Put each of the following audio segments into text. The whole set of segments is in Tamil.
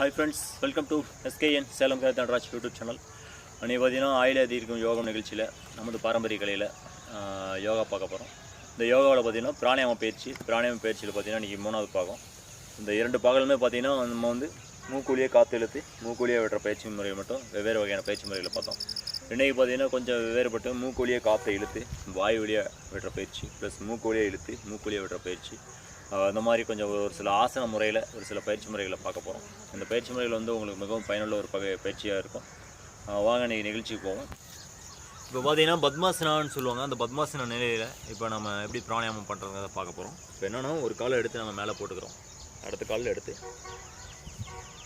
Hi friends welcome to SKN Salem K Thandaraj YouTube channel அன்றைக்கி பார்த்தீங்கன்னா ஆயுள் அதிகம் யோகம் நிகழ்ச்சியில் நமது பாரம்பரிய கலையில் யோகா பார்க்க போகிறோம் இந்த யோகாவில் பார்த்தீங்கன்னா பிராணாயாம பயிற்சி பிராணாயாம பயிற்சியில் பார்த்தீங்கன்னா இன்றைக்கி மூணாவது பாகம். இந்த இரண்டு பாகலுமே பார்த்தீங்கன்னா நம்ம வந்து மூக்குழியே காற்று இழுத்து மூக்குழியே விடுற பயிற்சி முறையை மட்டும் வெவ்வேறு வகையான பயிற்சி முறைகளை பார்த்தோம். இன்றைக்கி பார்த்தீங்கன்னா கொஞ்சம் வேறுபட்டு மூக்குழியே காற்றை இழுத்து வாய் வழியாக விடுற பயிற்சி ப்ளஸ் மூக்குழியே இழுத்து மூக்குழியே விடுற பயிற்சி இந்த அந்த மாதிரி கொஞ்சம் ஒரு சில ஆசன முறையில் ஒரு சில பயிற்சி முறைகளை பார்க்க போகிறோம் இந்த பயிற்சி முறைகள் வந்து உங்களுக்கு மிகவும் பயனுள்ள ஒரு பகை பயிற்சியாக இருக்கும். வாங்க நீங்கள் நிகழ்ச்சிக்கு போவோம். இப்போ பார்த்தீங்கன்னா பத்மாசனான்னு சொல்லுவாங்க. அந்த பத்மாசன நிலையில் இப்போ நம்ம எப்படி பிராணாயாமம் பண்ணுறதுங்கிறத பார்க்க போகிறோம் இப்போ என்னென்னா ஒரு காலை எடுத்து நம்ம மேலே போட்டுக்கிறோம். அடுத்த காலில் எடுத்து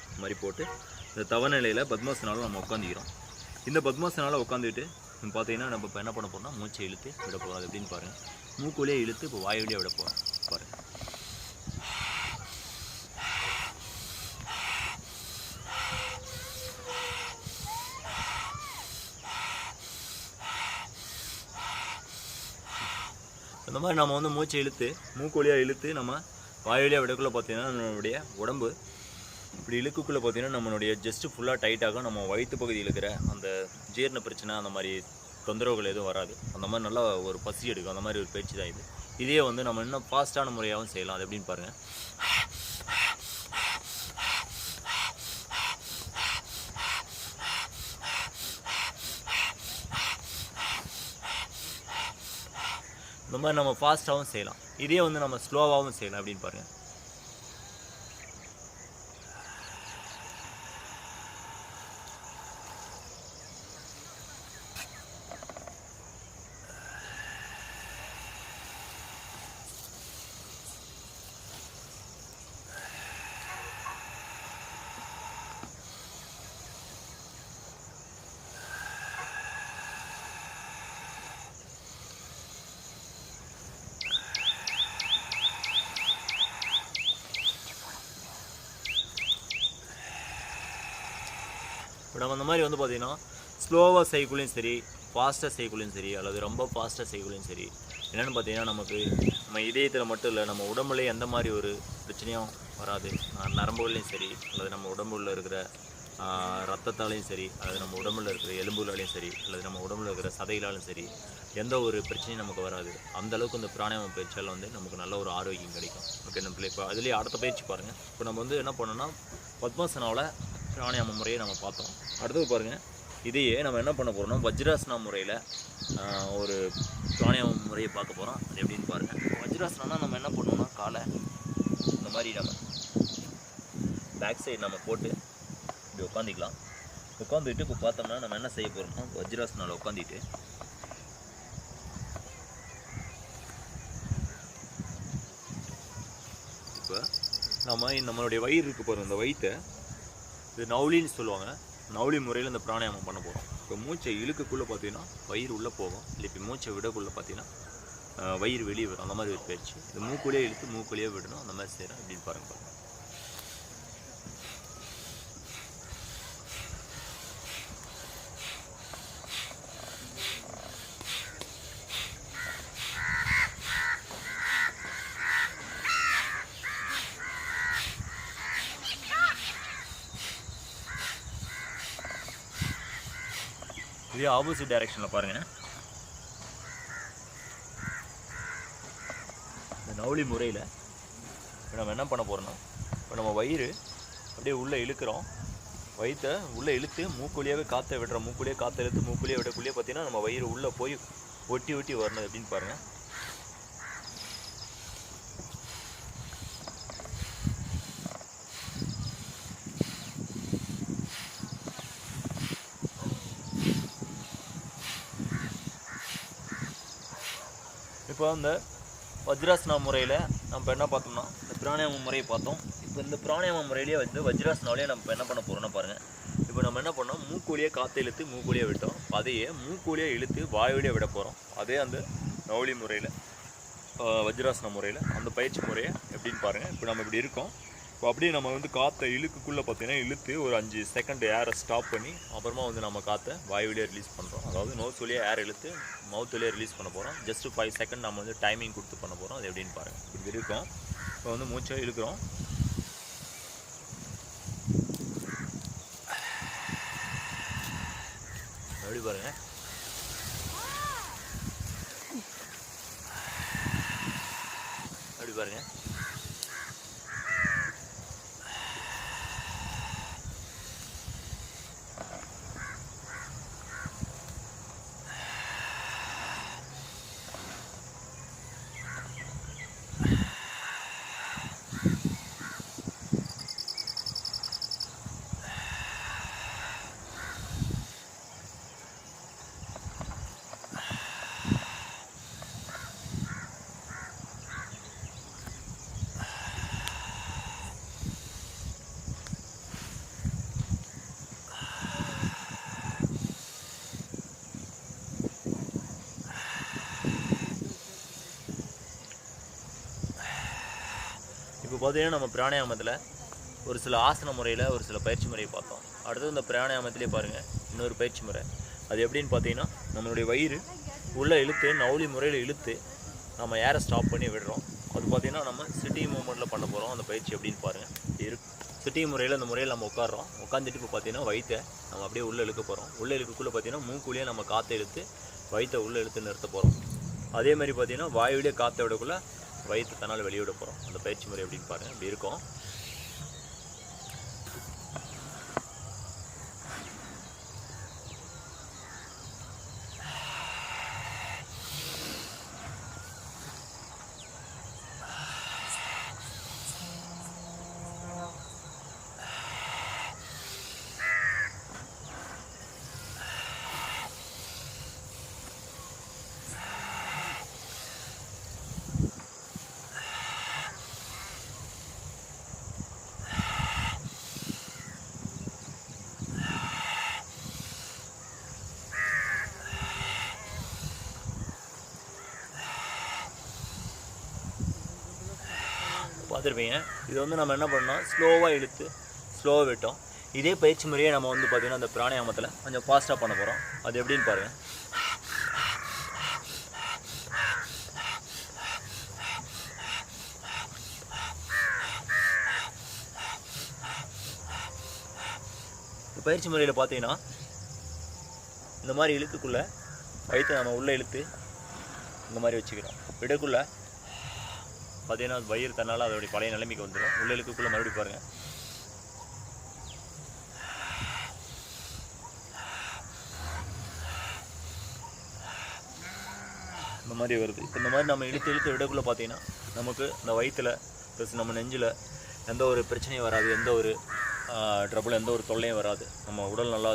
இந்த மாதிரி போட்டு இந்த தவ நிலையில் பத்மாசனால நம்ம உட்காந்துக்கிறோம் இந்த பத்மாசனால் உட்காந்துட்டு பார்த்தீங்கன்னா நம்ம இப்போ என்ன பண்ண போகிறோம்னா மூச்சை இழுத்து விட போகிறோம் அது எப்படின்னு பாருங்கள் மூக்குள்ளே இழுத்து இப்போ வாய் வழியாக விட போகிறோம் இந்த அந்த மாதிரி நம்ம வந்து மூச்சை இழுத்து மூக்கொழியாக இழுத்து நம்ம வாய் விடக்குள்ளே பார்த்தீங்கன்னா நம்மளுடைய உடம்பு இப்படி இழுக்குக்குள்ளே பார்த்தீங்கன்னா நம்மளுடைய ஜஸ்ட்டு ஃபுல்லாக டைட்டாகும் நம்ம வயிற்று பகுதியில் இருக்கிற அந்த ஜீரண பிரச்சனை அந்த மாதிரி தொந்தரவுகள் எதுவும் வராது. அந்த மாதிரி நல்லா ஒரு பசி எடுக்கும். அந்த மாதிரி ஒரு பயிற்சி தான் இது. இதே வந்து நம்ம இன்னும் ஃபாஸ்ட்டான முறையாகவும் செய்யலாம். அது எப்படின்னு பாருங்கள் இந்த மாதிரி நம்ம ஃபாஸ்ட்டாகவும் செய்யலாம். இதே வந்து நம்ம ஸ்லோவாகவும் செய்யலாம் அப்படின்னு பாருங்கள் இப்போ நம்ம அந்த மாதிரி வந்து பார்த்திங்கன்னா ஸ்லோவாக செய்யக்குள்ளேயும் சரி ஃபாஸ்ட்டாக செய்யக்குள்ளேயும் சரி அல்லது ரொம்ப ஃபாஸ்ட்டாக செய்யக்குள்ளேயும் சரி என்னென்னு பார்த்தீங்கன்னா நமக்கு நம்ம இதயத்தில் மட்டும் இல்லை நம்ம உடம்புலேயே எந்த மாதிரி ஒரு பிரச்சனையும் வராது. நரம்புகள்லையும் சரி அல்லது நம்ம உடம்புல இருக்கிற ரத்தத்தாலையும் சரி அல்லது நம்ம உடம்புல இருக்கிற எலும்புகளாலையும் சரி அல்லது நம்ம உடம்புல இருக்கிற சதைகளாலும் சரி எந்த ஒரு பிரச்சனையும் நமக்கு வராது. அந்த அளவுக்கு இந்த பிராணாயாம பயிற்சியால் வந்து நமக்கு நல்ல ஒரு ஆரோக்கியம் கிடைக்கும். ஓகே நம்ம இப்போ அதுலேயே அடுத்த பயிற்சி பாருங்கள் இப்போ நம்ம வந்து என்ன பண்ணோம்னா பத்மாசனாவில் பிராணாயாம முறையை நம்ம பார்த்தோம். அடுத்தது பாருங்கள் இதையே நம்ம என்ன பண்ண போகிறோம்னா வஜ்ராசனா முறையில் ஒரு பிராணாயாம முறையை பார்க்க போகிறோம் அது எப்படின்னு பாருங்கள் வஜ்ராசனா நம்ம என்ன பண்ணுவோம்னா காலை இந்த மாதிரி நம்ம பேக் சைடு நம்ம போட்டு இப்படி உட்காந்துக்கலாம் உட்காந்துட்டு இப்போ பார்த்தோம்னா நம்ம என்ன செய்ய போகிறோம்னா வஜ்ராசனால் உட்காந்துட்டு இப்போ நம்ம நம்மளுடைய வயிறு இருக்கு பாருங்கள் இந்த வயிற்றை இது நவுலின்னு சொல்லுவாங்க. நவுலி முறையில் இந்த பிராணாயாமம் பண்ண போகிறோம் இப்போ மூச்சை இழுக்குக்குள்ளே பார்த்தீங்கன்னா வயிறு உள்ளே போகும். இல்லை இப்போ மூச்சை விடக்குள்ளே பார்த்தீங்கன்னா வயிறு வெளியே வரும். அந்த மாதிரி ஒரு பயிற்சி இது மூக்குள்ளேயே இழுத்து மூக்குள்ளேயே விடணும். அந்த மாதிரி செய்கிறேன் அப்படின்னு பாருங்க. இதே ஆப்போசிட் டைரெக்ஷனில் பாருங்கள் இந்த நவுலி முறையில் இப்போ நம்ம என்ன பண்ண போகிறோம்னா இப்போ நம்ம வயிறு அப்படியே உள்ளே இழுக்கிறோம். வயிற்றை உள்ளே இழுத்து மூக்குழியாகவே காற்றை விடுறோம். மூக்குழியே காற்றை இழுத்து மூக்குழியே விடக்குள்ளேயே பார்த்தீங்கன்னா நம்ம வயிறு உள்ளே போய் ஒட்டி ஒட்டி வரணும் அப்படின்னு பாருங்கள் இப்போ அந்த வஜ்ராசனா முறையில் நம்ம என்ன பார்த்தோம்னா இந்த பிராணாயாம முறையை பார்த்தோம். இப்போ இந்த பிராணாயாம முறையிலேயே வந்து வஜ்ராசனாலே நம்ம என்ன பண்ண போகிறோம்னா பாருங்கள் இப்போ நம்ம என்ன பண்ணோம் மூக்குழியே காற்றை இழுத்து மூக்குழியே விட்டோம். அதையே மூக்குழியே இழுத்து வாயுடைய விட போகிறோம் அதே அந்த நவுலி முறையில் வஜ்ராசன முறையில். அந்த பயிற்சி முறையை எப்படின்னு பாருங்கள் இப்போ நம்ம இப்படி இருக்கோம். இப்போ அப்படியே நம்ம வந்து காற்றை இழுக்குக்குள்ளே பார்த்தீங்கன்னா இழுத்து ஒரு அஞ்சு செகண்ட் ஏரை ஸ்டாப் பண்ணி அப்புறமா வந்து நம்ம காற்றை வாய் வழியாக ரிலீஸ் பண்ணுறோம் அதாவது நோஸ் வழியாக ஏர் இழுத்து மவுத் வழியாக ரிலீஸ் பண்ண போகிறோம் ஜஸ்ட் ஃபைவ் செகண்ட் நம்ம வந்து டைமிங் கொடுத்து பண்ண போகிறோம் அது எப்படின்னு பாருங்கள் இப்படி இருக்கும். இப்போ வந்து மூச்சை இழுக்கிறோம். எப்படி பாருங்கள் அப்படி பாருங்கள் பார்த்தீங்கன்னா நம்ம பிராணாயாமத்தில் ஒரு சில ஆசன முறையில் ஒரு சில பயிற்சி முறையை பார்த்தோம். அடுத்தது இந்த பிராணாயாமத்திலே பாருங்கள் இன்னொரு பயிற்சி முறை. அது எப்படின்னு பார்த்தீங்கன்னா நம்மளுடைய வயிறு உள்ளே இழுத்து நவுலி முறையில் இழுத்து நம்ம ஏரை ஸ்டாப் பண்ணி விடுறோம். அது பார்த்தீங்கன்னா நம்ம சிட்டி மூமெண்ட்டில் பண்ண போகிறோம் அந்த பயிற்சி எப்படின்னு பாருங்கள் இரு சிட்டி முறையில் அந்த முறையில் நம்ம உட்காடுறோம் உட்காந்துட்டு இப்போ பார்த்தீங்கன்னா வயிற்றை நம்ம அப்படியே உள்ளே இழுக்க போகிறோம் உள்ளே இழுக்கக்குள்ளே பார்த்தீங்கன்னா மூக்குள்ளேயே நம்ம காற்றை இழுத்து வயிற்றை உள்ளே இழுத்து நிறுத்த போகிறோம் அதே மாதிரி பார்த்தீங்கன்னா வாயுவிலே காற்றை விடக்குள்ள வயிற்று தன்னால் வெளியிட போகிறோம். அந்த பயிற்சி முறை எப்படின்னு பாருங்கள் இப்படி இருக்கும். பார்த்துருப்பீங்க. இது வந்து நம்ம என்ன பண்ணோம்? ஸ்லோவாக இழுத்து ஸ்லோவாக விட்டோம். இதே பயிற்சி முறையே நம்ம வந்து பார்த்திங்கன்னா அந்த பிராணாயாமத்தில் கொஞ்சம் ஃபாஸ்ட்டாக பண்ண போகிறோம் அது எப்படின்னு பாருங்கள் இந்த பயிற்சி முறையில் பார்த்தீங்கன்னா இந்த மாதிரி இழுத்துக்குள்ளே வயிற்று நம்ம உள்ளே இழுத்து இந்த மாதிரி வச்சுக்கிறோம். விடக்குள்ளே பார்த்தீங்கன்னா அது வயிறு தன்னால் அதோடைய பழைய நிலைமைக்கு வந்துடும் உள்ள மறுபடி மறுபடியும் பாருங்கள் இந்த மாதிரி வருது. இப்போ இந்த மாதிரி நம்ம இழுத்து இழுத்து விடக்குள்ளே பார்த்தீங்கன்னா நமக்கு இந்த வயிற்றில் ப்ளஸ் நம்ம நெஞ்சில் எந்த ஒரு பிரச்சனையும் வராது. எந்த ஒரு ட்ரபுள் எந்த ஒரு தொல்லையும் வராது. நம்ம உடல் நல்லா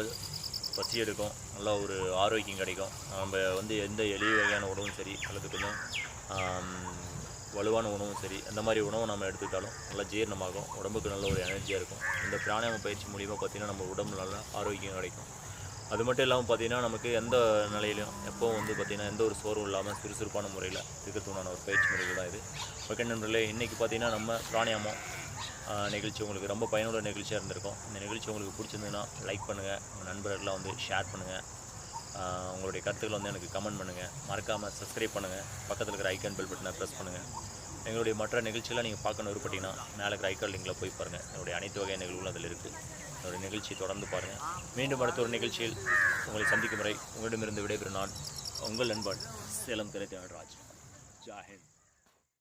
பசி எடுக்கும். நல்லா ஒரு ஆரோக்கியம் கிடைக்கும். நம்ம வந்து எந்த எளிய வகையான உணவும் சரி அல்லது கொஞ்சம் வலுவான உணவும் சரி அந்த மாதிரி உணவு நம்ம எடுத்துக்கிட்டாலும் நல்லா ஜீரணமாகும் உடம்புக்கு நல்ல ஒரு எனர்ஜியாக இருக்கும். இந்த பிராணாயாம பயிற்சி மூலிமா பார்த்திங்கன்னா நம்ம உடம்பு நல்லா ஆரோக்கியம் கிடைக்கும். அது மட்டும் இல்லாமல் பார்த்தீங்கன்னா நமக்கு எந்த நிலையிலையும் எப்போவும் வந்து பார்த்திங்கன்னா எந்த ஒரு சோர்வும் இல்லாமல் சுறுசுறுப்பான முறையில் இருக்கிறதுனான ஒரு பயிற்சி முறைகள் தான் இது. ஓகே நண்பர்களே இன்றைக்கி பார்த்தீங்கன்னா நம்ம பிராணாயாமம் நிகழ்ச்சி உங்களுக்கு ரொம்ப பயனுள்ள நிகழ்ச்சியாக இருந்திருக்கும். இந்த நிகழ்ச்சி உங்களுக்கு பிடிச்சிருந்ததுன்னா லைக் பண்ணுங்கள் உங்கள் நண்பர்கள்லாம் வந்து ஷேர் பண்ணுங்கள் உங்களுடைய கருத்துக்களை வந்து எனக்கு கமெண்ட் பண்ணுங்கள் மறக்காமல் சப்ஸ்கிரைப் பண்ணுங்கள் பக்கத்தில் இருக்கிற ஐக்கான் பெல் பட்டனை ப்ரெஸ் பண்ணுங்கள் எங்களுடைய மற்ற நிகழ்ச்சிகளை நீங்கள் பார்க்கணும் விருப்பட்டிங்கன்னா மேலே இருக்கிற ஐக்கான் லிங்கில் போய் பாருங்கள் என்னுடைய அனைத்து வகை நிகழ்வுகளும் அதில் இருக்குது என்னுடைய நிகழ்ச்சியை தொடர்ந்து பாருங்கள் மீண்டும் அடுத்த ஒரு நிகழ்ச்சியில் உங்களை சந்திக்கும் முறை உங்களிடமிருந்து விடைபெறும் நான் உங்கள் நண்பன் சேலம் திரைத்தேவன் ராஜ். ஜாஹிந்த்